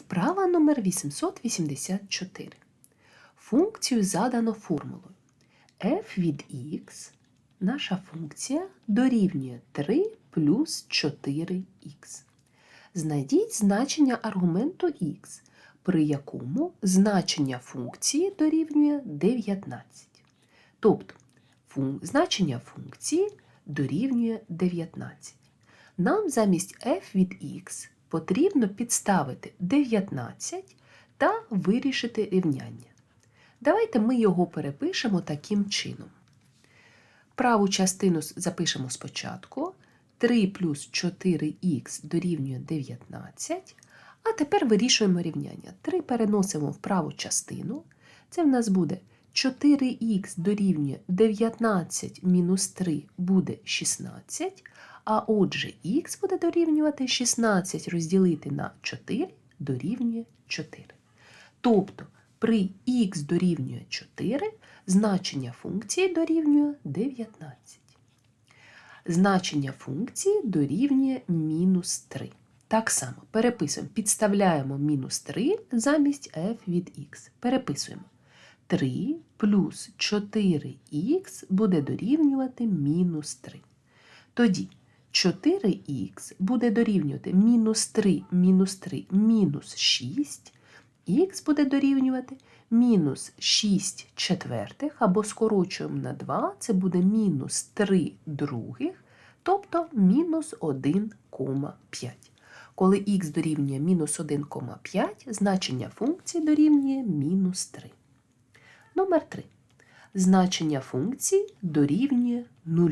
Вправа номер 884. Функцію задано формулою. f від x, наша функція дорівнює 3 плюс 4х. Знайдіть значення аргументу x, при якому значення функції дорівнює 19. Тобто фун- значення функції дорівнює 19. Нам замість f від x потрібно підставити 19 та вирішити рівняння. Давайте ми його перепишемо таким чином. Праву частину запишемо спочатку. 3 плюс 4х дорівнює 19. А тепер вирішуємо рівняння. 3 переносимо в праву частину. Це в нас буде 4х дорівнює 19 мінус 3 буде 16. А отже, х буде дорівнювати 16 розділити на 4 дорівнює 4. Тобто при х дорівнює 4 значення функції дорівнює 19. Значення функції дорівнює мінус 3. Так само переписуємо, підставляємо мінус 3 замість f від x. Переписуємо. 3 плюс 4х буде дорівнювати мінус 3. Тоді 4х буде дорівнювати мінус 3 мінус 3 мінус 6, х буде дорівнювати мінус 6 четвертих, або скорочуємо на 2, це буде мінус 3 других, тобто мінус 1,5. Коли х дорівнює мінус 1,5, значення функції дорівнює мінус 3. Номер 3. Значення функції дорівнює 0.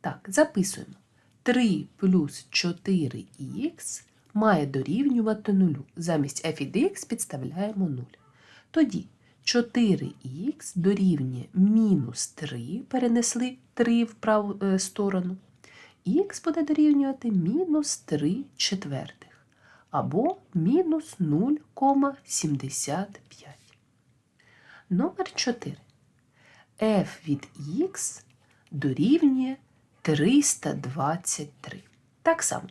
Так, записуємо. 3 плюс 4х має дорівнювати 0. Замість f від x підставляємо 0. Тоді 4х дорівнює мінус 3, перенесли 3 в праву е, сторону. Х буде дорівнювати мінус 3 четвертих або мінус 0,75. Номер 4. f від x дорівнює 323. Так само.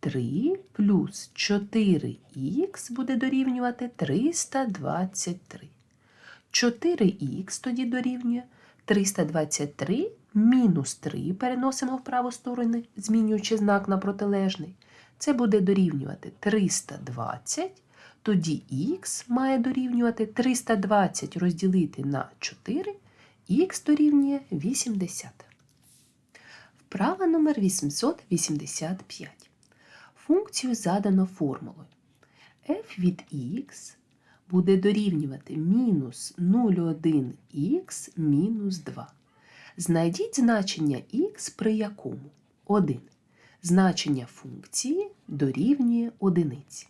3 плюс 4х буде дорівнювати 323. 4х тоді дорівнює 323 мінус 3 переносимо в праву сторону, змінюючи знак на протилежний. Це буде дорівнювати 320, тоді х має дорівнювати 320 розділити на 4, х дорівнює 80. Вправа номер 885. Функцію задано формулою. f від x буде дорівнювати мінус 0,1х мінус 2. Знайдіть значення х при якому 1. Значення функції дорівнює одиниці.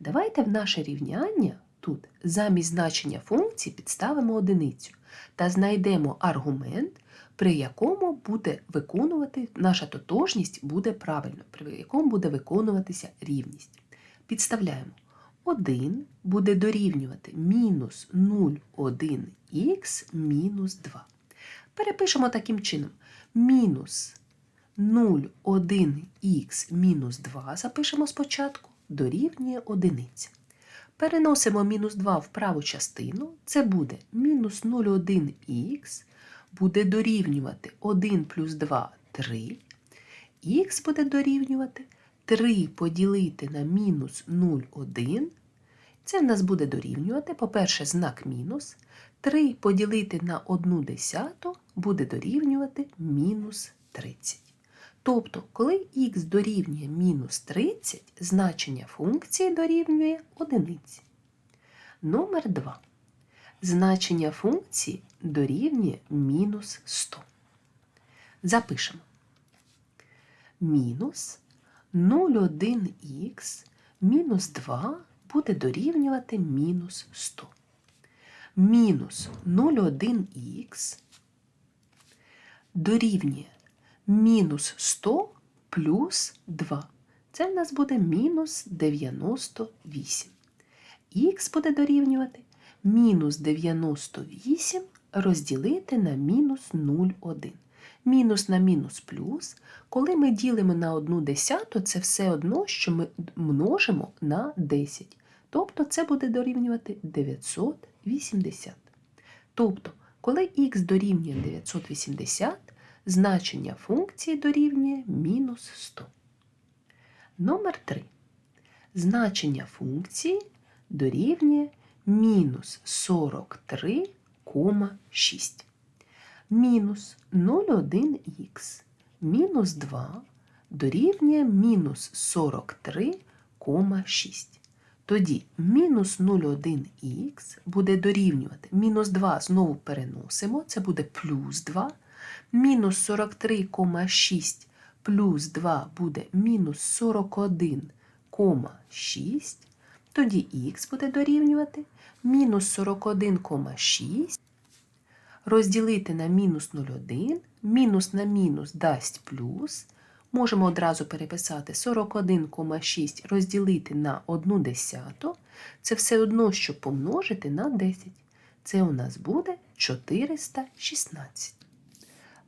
Давайте в наше рівняння тут замість значення функції підставимо одиницю та знайдемо аргумент, при якому буде виконувати наша тотожність буде правильно, при якому буде виконуватися рівність. Підставляємо 1 буде дорівнювати мінус 0,1х мінус 2. Перепишемо таким чином. Мінус 0,1х мінус 2 запишемо спочатку, дорівнює 1. Переносимо мінус 2 в праву частину, це буде мінус 0,1х, буде дорівнювати 1 плюс 2 3. Х буде дорівнювати 3 поділити на мінус 0,1. Це в нас буде дорівнювати, по-перше, знак мінус. 3 поділити на 1 десяту буде дорівнювати мінус 30. Тобто, коли х дорівнює мінус 30, значення функції дорівнює 1. Номер 2. Значення функції дорівнює мінус 100. Запишемо. Мінус 0,1х мінус 2 буде дорівнювати мінус 100. Мінус 0,1х дорівнює мінус 100 плюс 2. Це в нас буде мінус 98. Х буде дорівнювати мінус 98 розділити на мінус 0,1. Мінус на мінус плюс. Коли ми ділимо на 1 десяту, це все одно, що ми множимо на 10. Тобто це буде дорівнювати 980. Тобто, коли х дорівнює 980, значення функції дорівнює мінус 100. Номер 3. Значення функції дорівнює мінус 43,6. Мінус 0,1х мінус 2 дорівнює мінус 43,6. Тоді мінус 0,1х буде дорівнювати. Мінус 2 знову переносимо, це буде плюс 2. Мінус 43,6 плюс 2 буде мінус 41,6. Тоді х буде дорівнювати мінус 41,6. Розділити на мінус 0,1, мінус на мінус дасть плюс. Можемо одразу переписати 41,6 розділити на 1 десяту. Це все одно, що помножити на 10. Це у нас буде 416.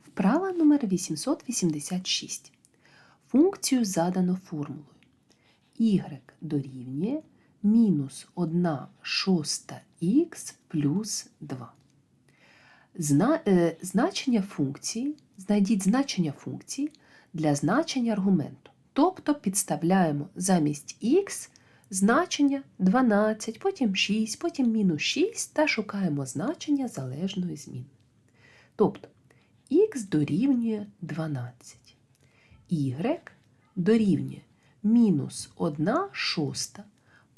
Вправа номер 886. Функцію задано формулою. y дорівнює мінус 1 шоста х плюс 2. Зна, е, значення функції, знайдіть значення функції для значення аргументу. Тобто підставляємо замість х значення 12, потім 6, потім мінус 6 та шукаємо значення залежної зміни. Тобто х дорівнює 12, y дорівнює мінус 1 шоста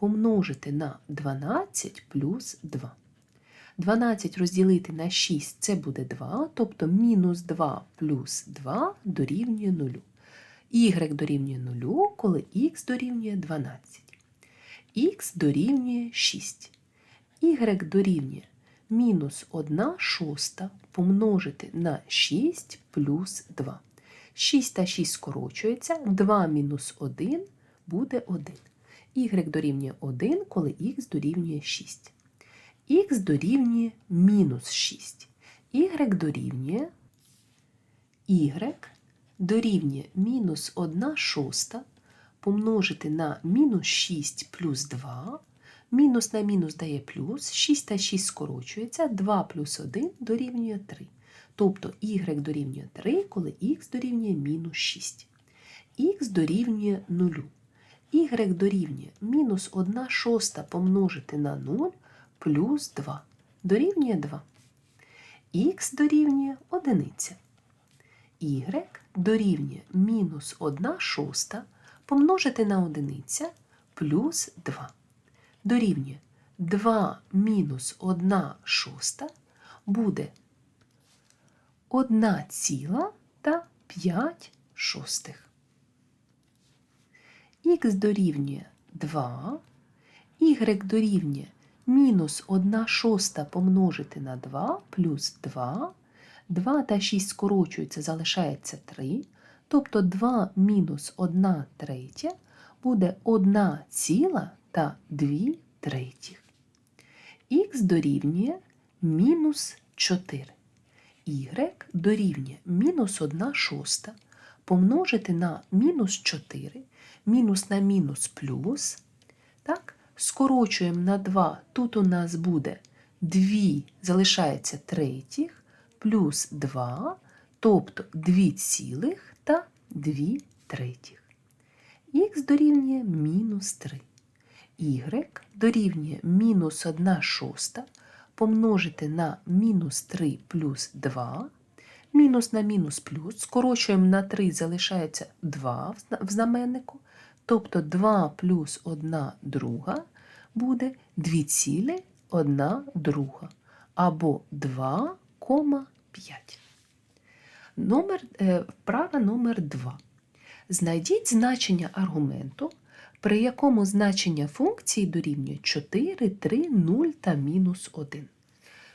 помножити на 12 плюс 2. 12 розділити на 6 це буде 2, тобто мінус 2 плюс 2 дорівнює 0. Y дорівнює 0, коли х дорівнює 12. Х дорівнює 6. Y дорівнює мінус 1 шоста помножити на 6 плюс 2. 6 та 6 скорочується, 2 мінус 1 буде 1. Y дорівнює 1, коли х дорівнює 6 х дорівнює мінус 6. Y дорівнює y дорівнює мінус 1 шоста помножити на мінус 6 плюс 2. Мінус на мінус дає плюс, 6 та 6 скорочується, 2 плюс 1 дорівнює 3. Тобто y дорівнює 3, коли х дорівнює мінус 6. х дорівнює 0. Y дорівнює мінус 1 шоста помножити на 0 плюс 2 дорівнює 2. Х дорівнює 1. Y дорівнює мінус 1 шоста помножити на 1 плюс 2. Дорівнює 2 мінус 1 шоста буде 1 ціла та 5 шостих. Х дорівнює 2, y дорівнює мінус 1 шоста помножити на 2 плюс 2. 2 та 6 скорочуються, залишається 3. Тобто 2 мінус 1 третя буде 1 ціла та 2 третіх. Х дорівнює мінус 4. Y дорівнює мінус 1 шоста помножити на мінус 4, мінус на мінус плюс. Так? скорочуємо на 2, тут у нас буде 2, залишається третіх, плюс 2, тобто 2 цілих та 2 третіх. Х дорівнює мінус 3. Y дорівнює мінус 1 шоста помножити на мінус 3 плюс 2. Мінус на мінус плюс. Скорочуємо на 3, залишається 2 в знаменнику. Тобто 2 плюс 1 друга буде 2,1 друга або 2,5. Номер, е, Вправа номер 2. Знайдіть значення аргументу, при якому значення функції дорівнює 4, 3, 0 та мінус 1.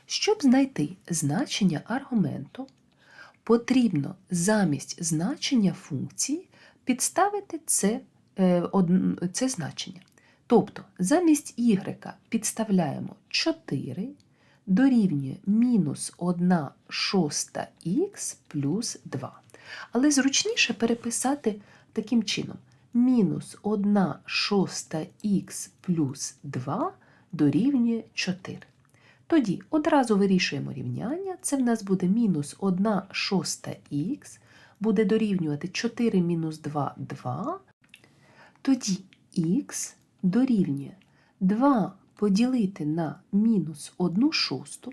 Щоб знайти значення аргументу, потрібно замість значення функції підставити це, це значення. Тобто замість y підставляємо 4, дорівнює мінус 1 шоста х плюс 2. Але зручніше переписати таким чином. Мінус 1 шоста х плюс 2 дорівнює 4. Тоді одразу вирішуємо рівняння. Це в нас буде мінус 1 шоста х, буде дорівнювати 4 мінус 2 2. Тоді х дорівнює 2 поділити на мінус 1 шосту.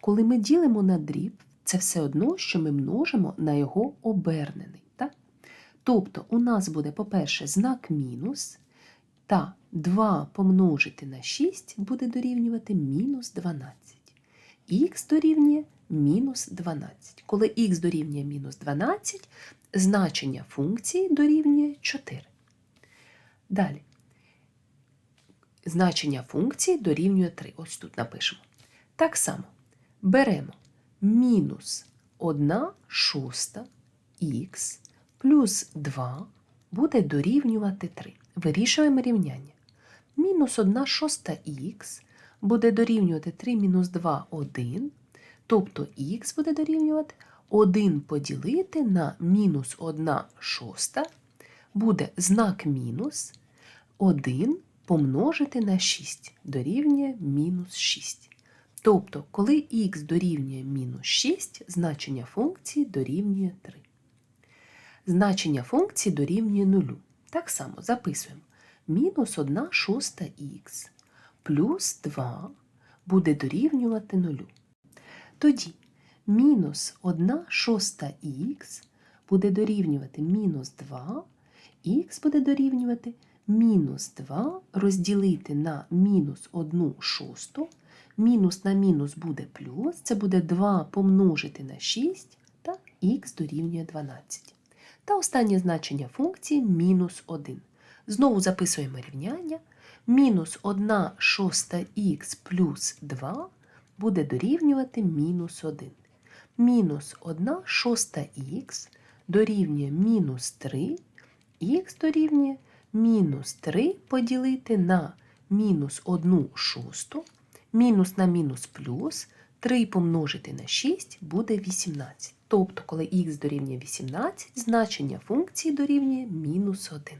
Коли ми ділимо на дріб, це все одно, що ми множимо на його обернений. Так? Тобто у нас буде, по-перше, знак мінус, та 2 помножити на 6 буде дорівнювати мінус 12. Х дорівнює мінус 12. Коли х дорівнює мінус 12, значення функції дорівнює 4. Далі. Значення функції дорівнює 3. Ось тут напишемо. Так само беремо мінус 1 шоста х плюс 2 буде дорівнювати 3. Вирішуємо рівняння. Мінус 1 шоста х буде дорівнювати 3 мінус 2 1. Тобто х буде дорівнювати 1 поділити на мінус 1 шоста буде знак мінус 1 помножити на 6 дорівнює мінус 6. Тобто, коли х дорівнює мінус 6, значення функції дорівнює 3. Значення функції дорівнює 0. Так само записуємо. Мінус 1 шоста х плюс 2 буде дорівнювати 0. Тоді мінус 1 шоста х буде дорівнювати мінус 2, х буде дорівнювати мінус 2 розділити на мінус 1 шосту. Мінус на мінус буде плюс, це буде 2 помножити на 6 та х дорівнює 12. Та останнє значення функції мінус 1. Знову записуємо рівняння. Мінус 1 шоста х плюс 2 буде дорівнювати мінус 1. Мінус 1 шоста х дорівнює мінус 3, х дорівнює мінус 3 поділити на мінус 1 шосту, мінус на мінус плюс, 3 помножити на 6 буде 18. Тобто, коли х дорівнює 18, значення функції дорівнює мінус 1.